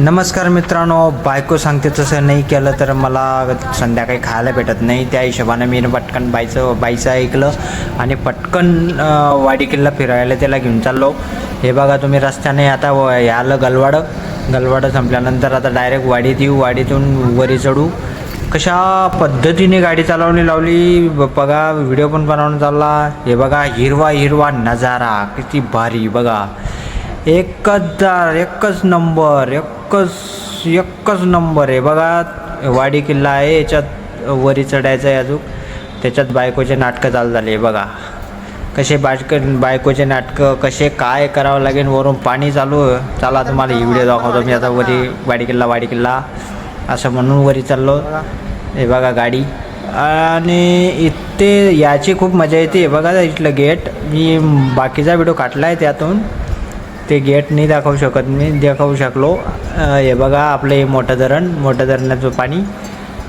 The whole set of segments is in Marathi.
नमस्कार मित्रांनो बायको सांगते तसं नाही केलं तर मला संध्याकाळी खायला भेटत नाही. त्या हिशोबाने मी पटकन बाईचं बाईचं ऐकलं आणि पटकन वाडी किल्ला फिरायला त्याला घेऊन चाललो. हे बघा तुम्ही रस्त्याने आता व- गलवाडं. गलवाडं संपल्यानंतर आता डायरेक्ट वाडीत येऊ. वाडीतून वरी चढू. कशा पद्धतीने गाडी चालवणी लावली? ब- बघा व्हिडिओ पण बनवून चालला. हे बघा हिरवा हिरवा नजारा. किती भारी बघा. एकच दार एकच नंबर एक एकच एकच नंबर आहे. बघा वाडी किल्ला आहे याच्यात वरी चढायचं आहे अजून. त्याच्यात बायकोचे नाटकं चालू झाले बघा. कसे बायक बायकोचे नाटकं कसे काय करावं लागेल वरून पाणी चालू चला तुम्हाला ही व्हिडिओ दाखवतो मी आता वरी वाडी किल्ला वाडी किल्ला. असं म्हणून वरी चाललो. हे बघा गाडी. आणि इथे याची खूप मजा येते. हे बघा इथलं गेट. मी बाकीचा व्हिडिओ काढला आहे त्यातून. ते गेट नाही दाखवू शकत मी दाखवू शकलो. हे बघा आपलं हे मोठं धरण मोठं धरणाचं पाणी.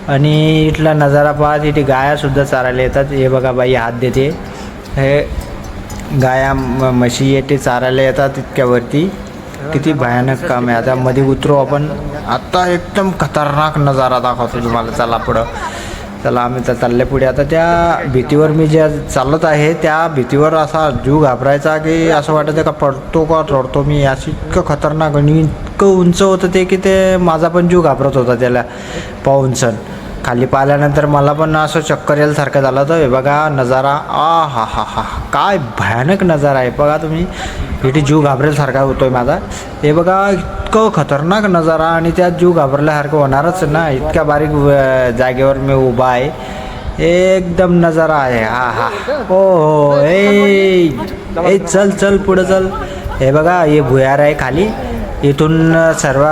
आणि इथला नजारा पहा तिथे गायासुद्धा चारायला येतात. हे बघा बाई हात देते. हे गाया म- म्हशी येते चारायला येतात इतक्यावरती. किती भयानक काम आहे. आता मध्ये उतरू आपण. आत्ता एकदम खतरनाक नजारा दाखवतो तुम्हाला. चला पुढं. चला आम्ही तर चालले पुढे. आता त्या भीतीवर मी ज्या चालत आहे त्या भीतीवर असा जीव घाबरायचा की असं वाटायचं का पडतो का चढतो मी? असं इतकं खतरनाक आणि इतकं उंच होतं ते की ते माझा पण जीव घाबरत होता त्याला पाहून सण. खाली पाहिल्यानंतर मला पण असं चक्कर यायसारखं झालं तर हे बघा नजारा आ हा हा हा. काय भयानक नजारा आहे. बघा तुम्ही. इथे जीव घाबरेलसारखा होतोय माझा. हे बघा इतकं खतरनाक नजारा आणि त्यात जीव घाबरल्यासारखं होणारच ना. इतक्या बारीक जागेवर मी उभा आहे. एकदम नजारा आहे. हा हा. हो हो. ए ए चल चल पुढं चल. हे बघा हे भुयार आहे खाली. इथून सर्व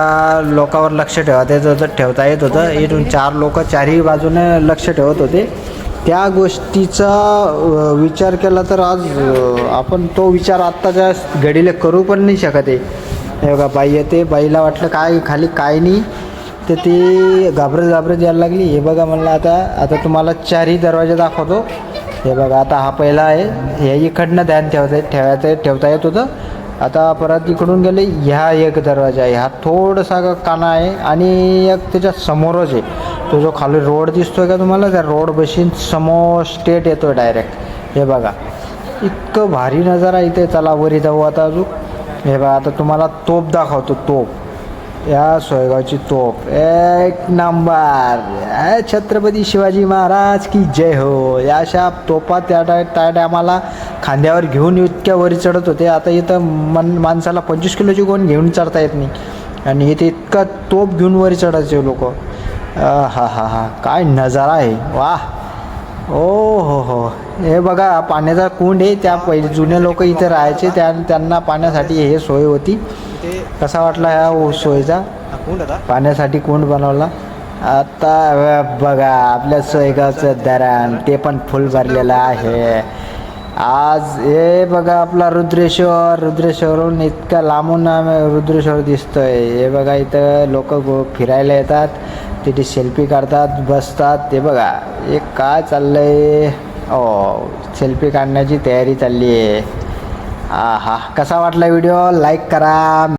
लोकांवर लक्ष ठेवता येत होतं ठेवता येत होतं. इथून चार लोक चारही बाजूने लक्ष ठेवत होते. त्या गोष्टीचा विचार केला तर आज आपण तो विचार आत्ताच्या घडीला करू पण नाही शकत आहे. हे बघा बाई येते बाईला वाटलं काय खाली काय नाही तर ती घाबरत घाबरत यायला लागली. हे बघा म्हणलं आता आता तुम्हाला चारही दरवाजे दाखवतो. हे बघा आता हा पहिला आहे. हे इकडनं ध्यान ठेवता ठेवायचं आहे ठेवता येत होतं. आता परत इकडून गेले ह्या एक दरवाजा आहे. हा थोडासा काना आहे आणि एक त्याच्या समोरच आहे. तो जो खाली रोड दिसतोय का तुम्हाला? त्या रोड बशीन समोर स्टेट येतो डायरेक्ट हे बघा. इतकं भारी नजारा इथे. चला वरी जाऊ आता अजून. हे बघा आता तुम्हाला तोप दाखवतो तोप. या सोयगावची तोप. एक नंबर. छत्रपती शिवाजी महाराज की जय हो. या अशा तोपा त्या टाय त्या टायमाला खांद्यावर घेऊन इतक्या वरी चढत होते. आता इथं मन माणसाला पंचवीस किलोची कोण घेऊन चढता येत नाही. आणि इथे इतका तोप घेऊन वरी चढायचे लोक. हा हा हा काय नजारा आहे. वाह. ओ हो हो हे बघा पाण्याचा कुंड आहे. त्या पहिले जुने लोक इथे राहायचे. त्या त्यांना पाण्यासाठी हे सोय होती. कसा वाटला ह्या सोयीचा? पाण्यासाठी कुंड बनवला. आता व- बघा आपल्या सोयगावचं धरण ते पण फुल भरलेलं आहे. आज हे बघा आपला रुद्रेश्वर. रुद्रेश्वरहून इतका लांबून रुद्रेश्वर दिसतोय. हे बघा इथं लोक फिरायला येतात. तिथे सेल्फी काढतात बसतात. ते बघा हे काय चाललंय? ओ सेल्फी काढण्याची तयारी चालली आहे हा हा कसा वाटला व्हिडिओ? लाईक करा.